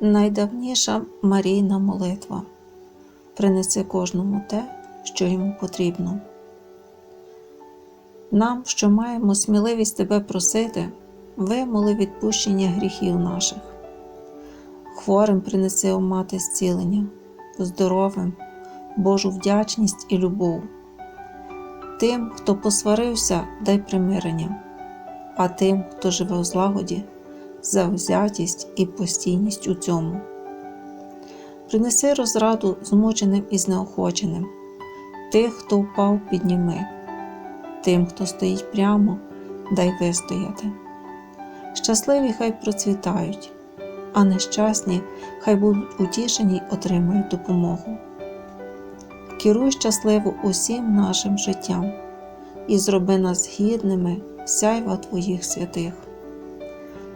найдавніша Марійна молитва. Принеси кожному те, що йому потрібно. Нам, що маємо сміливість тебе просити, вимоли відпущення гріхів наших. Хворим принеси о мати зцілення, здоровим, Божу вдячність і любов. Тим, хто посварився, дай примирення, а тим, хто живе у злагоді, завзятість і постійність у цьому. Принеси розраду змученим і знеохоченим, тих, хто впав, підніми, тим, хто стоїть прямо, дай вистояти. Щасливі хай процвітають, а нещасні хай будуть утішені й отримають допомогу. Керуй щасливо усім нашим життям і зроби нас гідними сяйва Твоїх святих.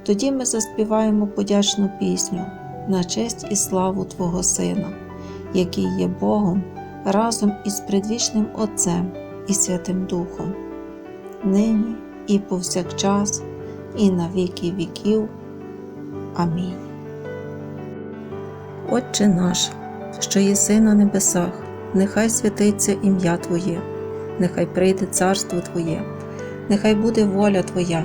Тоді ми заспіваємо подячну пісню на честь і славу Твого Сина, який є Богом разом із предвічним Отцем і Святим Духом, нині і повсякчас, і на віки віків. Амінь. Отче наш, що єси на небесах, нехай святиться ім'я Твоє, нехай прийде царство Твоє, нехай буде воля Твоя,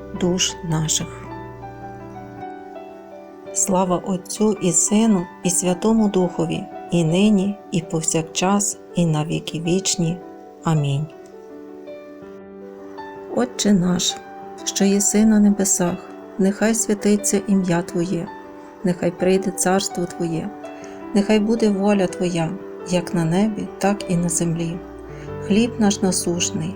душ наших. Слава Отцю і Сину, і Святому Духові, і нині, і повсякчас, і на віки вічні. Амінь. Отче наш, що єси на небесах, нехай святиться ім'я Твоє, нехай прийде царство Твоє, нехай буде воля Твоя, як на небі, так і на землі. Хліб наш насушний,